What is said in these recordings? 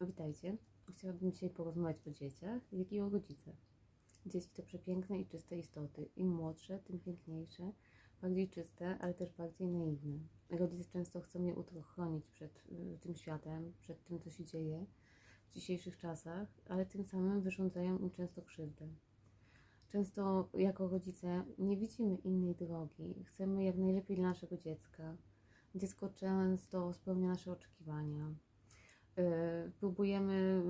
Witajcie. Chciałabym dzisiaj porozmawiać o dzieciach, jak i o rodzicach. Dzieci to przepiękne i czyste istoty. Im młodsze, tym piękniejsze, bardziej czyste, ale też bardziej naiwne. Rodzice często chcą je uchronić przed y, tym światem, przed tym, co się dzieje w dzisiejszych czasach, ale tym samym wyrządzają im często krzywdę. Często jako rodzice nie widzimy innej drogi. Chcemy jak najlepiej dla naszego dziecka. Dziecko często spełnia nasze oczekiwania. Y, Próbujemy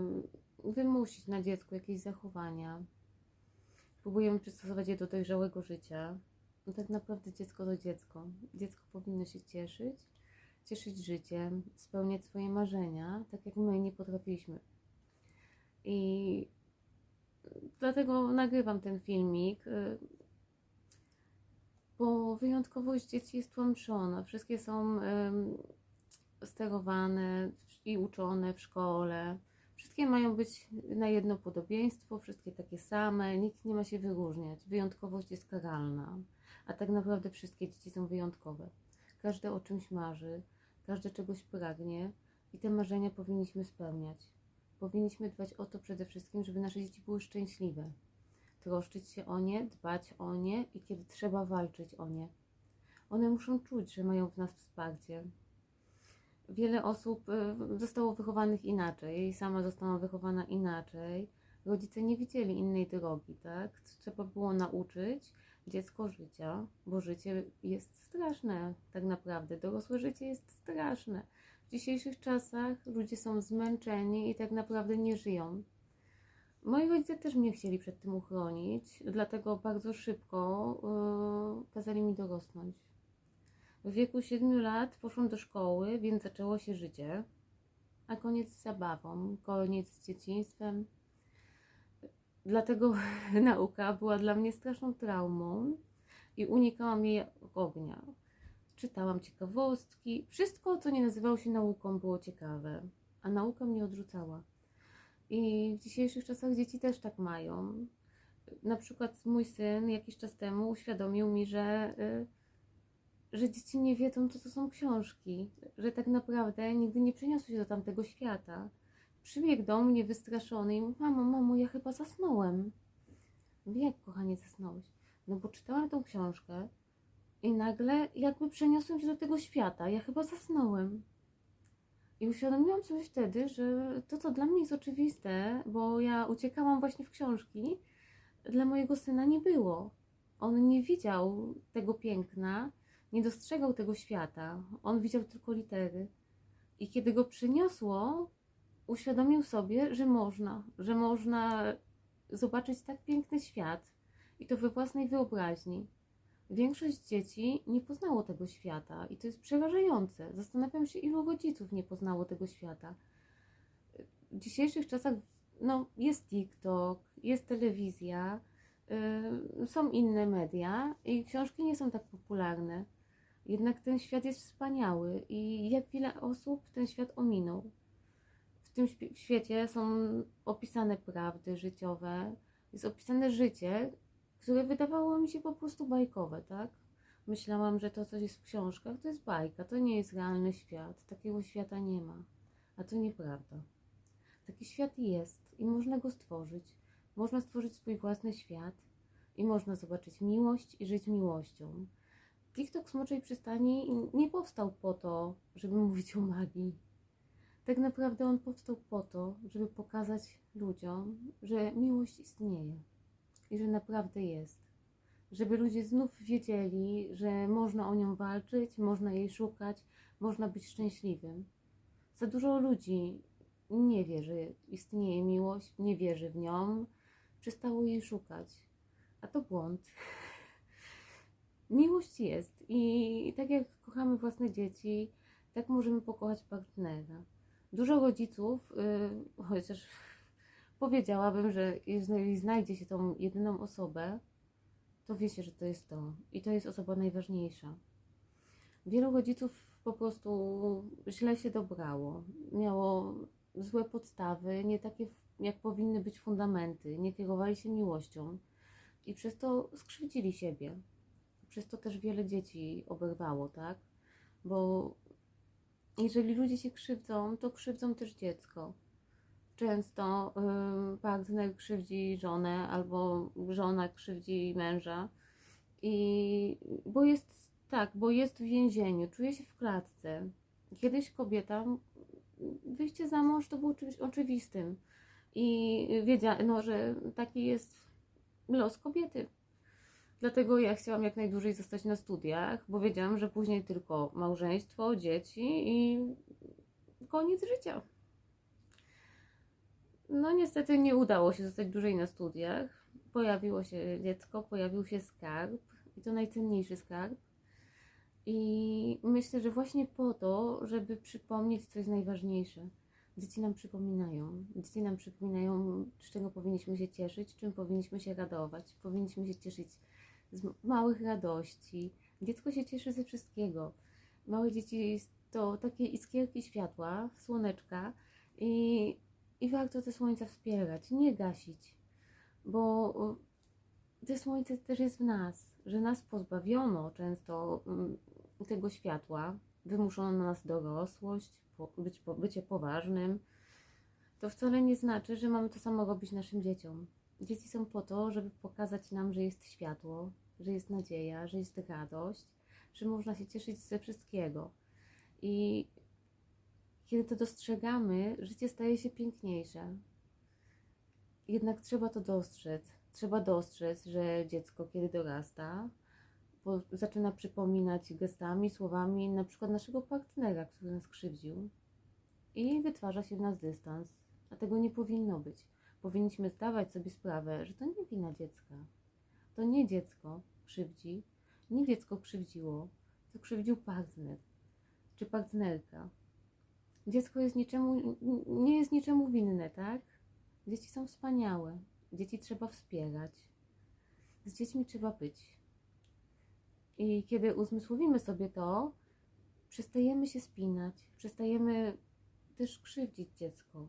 wymusić na dziecku jakieś zachowania. Próbujemy przystosować je do dojrzałego życia. No tak naprawdę dziecko to dziecko. Dziecko powinno się cieszyć, cieszyć życiem, spełniać swoje marzenia, tak jak my nie potrafiliśmy. I dlatego nagrywam ten filmik, y, bo wyjątkowość dzieci jest tłamszona. Wszystkie są sterowane i uczone w szkole. Wszystkie mają być na jedno podobieństwo, wszystkie takie same, nikt nie ma się wyróżniać. Wyjątkowość jest karalna, a tak naprawdę wszystkie dzieci są wyjątkowe. Każde o czymś marzy, każde czegoś pragnie i te marzenia powinniśmy spełniać. Powinniśmy dbać o to przede wszystkim, żeby nasze dzieci były szczęśliwe. Troszczyć się o nie, dbać o nie i kiedy trzeba walczyć o nie. One muszą czuć, że mają w nas wsparcie, wiele osób y, zostało wychowanych inaczej, sama zostałam wychowana inaczej. Rodzice nie widzieli innej drogi, tak? Trzeba było nauczyć dziecko życia, bo życie jest straszne, tak naprawdę. Dorosłe życie jest straszne. W dzisiejszych czasach ludzie są zmęczeni i tak naprawdę nie żyją. Moi rodzice też mnie chcieli przed tym uchronić, dlatego bardzo szybko yy, kazali mi dorosnąć. W wieku 7 lat poszłam do szkoły, więc zaczęło się życie, a koniec z zabawą, koniec z dzieciństwem. Dlatego nauka była dla mnie straszną traumą i unikałam jej ognia. Czytałam ciekawostki, wszystko, co nie nazywało się nauką, było ciekawe, a nauka mnie odrzucała. I w dzisiejszych czasach dzieci też tak mają. Na przykład mój syn jakiś czas temu uświadomił mi, że. Że dzieci nie wiedzą, co to są książki, że tak naprawdę nigdy nie przeniosły się do tamtego świata. Przybiegł do mnie wystraszony i mówi, mamo, mamo, ja chyba zasnąłem. Wie, jak kochanie zasnąłeś? No bo czytałam tą książkę i nagle jakby przeniosłem się do tego świata. Ja chyba zasnąłem. I uświadomiłam sobie wtedy, że to, co dla mnie jest oczywiste, bo ja uciekałam właśnie w książki, dla mojego syna nie było. On nie widział tego piękna, nie dostrzegał tego świata. On widział tylko litery. I kiedy go przyniosło, uświadomił sobie, że można, że można zobaczyć tak piękny świat i to we własnej wyobraźni. Większość dzieci nie poznało tego świata i to jest przerażające. Zastanawiam się, ilu rodziców nie poznało tego świata. W dzisiejszych czasach no, jest TikTok, jest telewizja, yy, są inne media i książki nie są tak popularne. Jednak ten świat jest wspaniały i jak wiele osób ten świat ominął. W tym świecie są opisane prawdy życiowe, jest opisane życie, które wydawało mi się po prostu bajkowe, tak? Myślałam, że to, co jest w książkach, to jest bajka, to nie jest realny świat, takiego świata nie ma. A to nieprawda. Taki świat jest i można go stworzyć. Można stworzyć swój własny świat i można zobaczyć miłość i żyć miłością. TikTok Smoczej Przystani nie powstał po to, żeby mówić o magii. Tak naprawdę on powstał po to, żeby pokazać ludziom, że miłość istnieje i że naprawdę jest. Żeby ludzie znów wiedzieli, że można o nią walczyć, można jej szukać, można być szczęśliwym. Za dużo ludzi nie wie, że istnieje miłość, nie wierzy w nią, przestało jej szukać. A to błąd. Miłość jest i tak jak kochamy własne dzieci, tak możemy pokochać partnera. Dużo rodziców, yy, chociaż powiedziałabym, że jeżeli znajdzie się tą jedyną osobę, to wie się, że to jest to. I to jest osoba najważniejsza. Wielu rodziców po prostu źle się dobrało. Miało złe podstawy, nie takie, jak powinny być fundamenty. Nie kierowali się miłością i przez to skrzywdzili siebie przez to też wiele dzieci oberwało, tak? Bo jeżeli ludzie się krzywdzą, to krzywdzą też dziecko. często y, partner krzywdzi żonę albo żona krzywdzi męża. I bo jest tak, bo jest w więzieniu, czuje się w klatce. Kiedyś kobieta, wyjście za mąż to było czymś oczywistym. I wiedziała, no, że taki jest los kobiety. Dlatego ja chciałam jak najdłużej zostać na studiach, bo wiedziałam, że później tylko małżeństwo, dzieci i koniec życia. No niestety nie udało się zostać dłużej na studiach. Pojawiło się dziecko, pojawił się skarb i to najcenniejszy skarb. I myślę, że właśnie po to, żeby przypomnieć, co jest najważniejsze. Dzieci nam przypominają. Dzieci nam przypominają, z czego powinniśmy się cieszyć, czym powinniśmy się radować. Powinniśmy się cieszyć z małych radości. Dziecko się cieszy ze wszystkiego. Małe dzieci to takie iskierki światła, słoneczka i, i warto te słońca wspierać, nie gasić, bo te słońce też jest w nas, że nas pozbawiono często mm, tego światła, wymuszono na nas dorosłość, być, bycie poważnym. To wcale nie znaczy, że mamy to samo robić naszym dzieciom. Dzieci są po to, żeby pokazać nam, że jest światło, że jest nadzieja, że jest radość, że można się cieszyć ze wszystkiego. I kiedy to dostrzegamy, życie staje się piękniejsze. Jednak trzeba to dostrzec. Trzeba dostrzec, że dziecko, kiedy dorasta, zaczyna przypominać gestami, słowami na przykład naszego partnera, który nas krzywdził i wytwarza się w nas dystans. A tego nie powinno być. Powinniśmy zdawać sobie sprawę, że to nie wina dziecka. To nie dziecko krzywdzi, nie dziecko krzywdziło, to krzywdził partner czy partnerka. Dziecko jest niczemu, nie jest niczemu winne, tak? Dzieci są wspaniałe. Dzieci trzeba wspierać. Z dziećmi trzeba być. I kiedy uzmysłowimy sobie to, przestajemy się spinać, przestajemy też krzywdzić dziecko.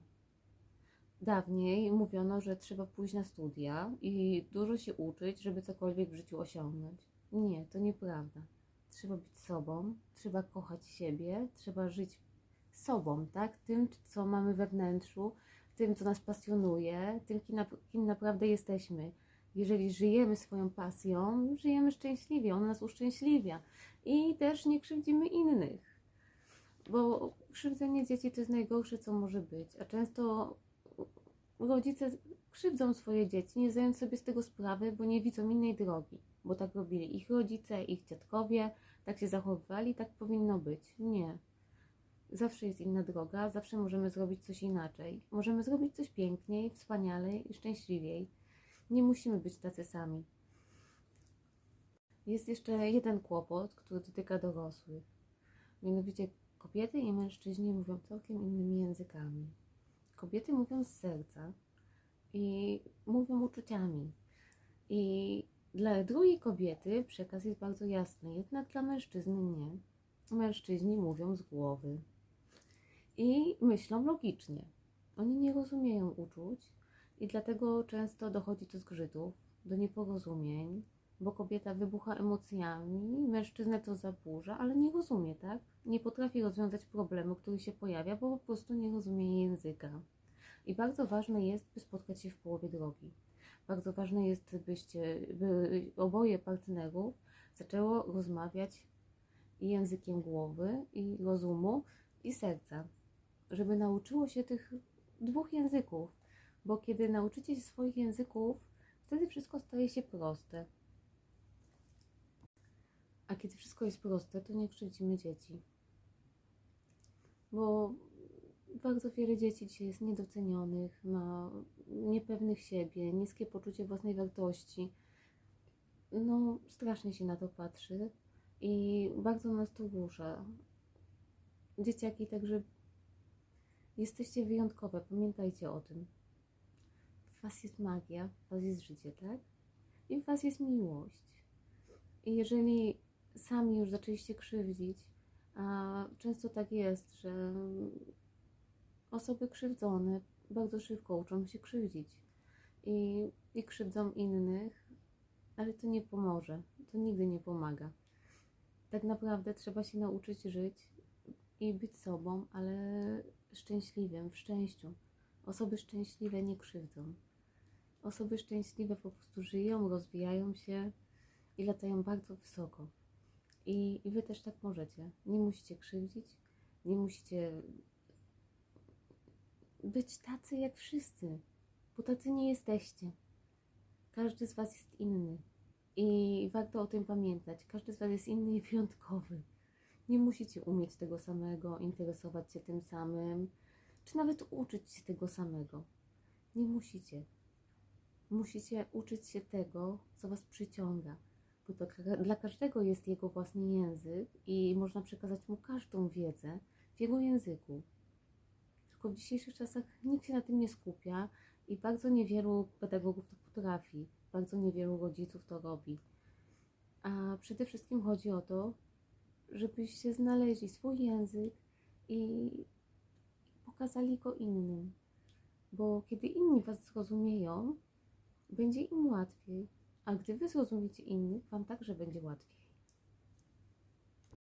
Dawniej mówiono, że trzeba pójść na studia i dużo się uczyć, żeby cokolwiek w życiu osiągnąć. Nie, to nieprawda. Trzeba być sobą, trzeba kochać siebie, trzeba żyć sobą, tak? Tym, co mamy we wnętrzu, tym, co nas pasjonuje, tym, kim, kim naprawdę jesteśmy. Jeżeli żyjemy swoją pasją, żyjemy szczęśliwie, ona nas uszczęśliwia i też nie krzywdzimy innych. Bo krzywdzenie dzieci to jest najgorsze, co może być, a często rodzice krzywdzą swoje dzieci, nie zdając sobie z tego sprawy, bo nie widzą innej drogi, bo tak robili ich rodzice, ich dziadkowie, tak się zachowywali, tak powinno być. Nie. Zawsze jest inna droga, zawsze możemy zrobić coś inaczej. Możemy zrobić coś piękniej, wspanialej i szczęśliwiej. Nie musimy być tacy sami. Jest jeszcze jeden kłopot, który dotyka dorosłych. Mianowicie kobiety i mężczyźni mówią całkiem innymi językami. Kobiety mówią z serca i mówią uczuciami. I dla drugiej kobiety przekaz jest bardzo jasny, jednak dla mężczyzny nie. Mężczyźni mówią z głowy i myślą logicznie. Oni nie rozumieją uczuć i dlatego często dochodzi do zgrzytów, do nieporozumień, bo kobieta wybucha emocjami, mężczyznę to zaburza, ale nie rozumie, tak? Nie potrafi rozwiązać problemu, który się pojawia, bo po prostu nie rozumie języka. I bardzo ważne jest, by spotkać się w połowie drogi. Bardzo ważne jest, byście, by oboje partnerów zaczęło rozmawiać językiem głowy i rozumu i serca, żeby nauczyło się tych dwóch języków, bo kiedy nauczycie się swoich języków, wtedy wszystko staje się proste. A kiedy wszystko jest proste, to nie krzywdzimy dzieci. Bo bardzo wiele dzieci dzisiaj jest niedocenionych, ma niepewnych siebie, niskie poczucie własnej wartości. No, strasznie się na to patrzy i bardzo nas to rusza. Dzieciaki, także jesteście wyjątkowe, pamiętajcie o tym. W Was jest magia, w Was jest życie, tak? I w Was jest miłość. I jeżeli sami już zaczęliście krzywdzić, a często tak jest, że osoby krzywdzone bardzo szybko uczą się krzywdzić i, i krzywdzą innych, ale to nie pomoże, to nigdy nie pomaga. Tak naprawdę trzeba się nauczyć żyć i być sobą, ale szczęśliwym, w szczęściu, Osoby szczęśliwe nie krzywdzą. Osoby szczęśliwe po prostu żyją, rozwijają się i latają bardzo wysoko. I, I wy też tak możecie. Nie musicie krzywdzić, nie musicie być tacy jak wszyscy, bo tacy nie jesteście. Każdy z Was jest inny i warto o tym pamiętać. Każdy z Was jest inny i wyjątkowy. Nie musicie umieć tego samego, interesować się tym samym, czy nawet uczyć się tego samego. Nie musicie. Musicie uczyć się tego, co Was przyciąga, bo to dla każdego jest jego własny język i można przekazać mu każdą wiedzę w jego języku. Tylko w dzisiejszych czasach nikt się na tym nie skupia i bardzo niewielu pedagogów to potrafi, bardzo niewielu rodziców to robi. A przede wszystkim chodzi o to, żebyście znaleźli swój język i pokazali go innym. Bo kiedy inni Was zrozumieją, będzie im łatwiej. A gdy Wy zrozumiecie innych, Wam także będzie łatwiej.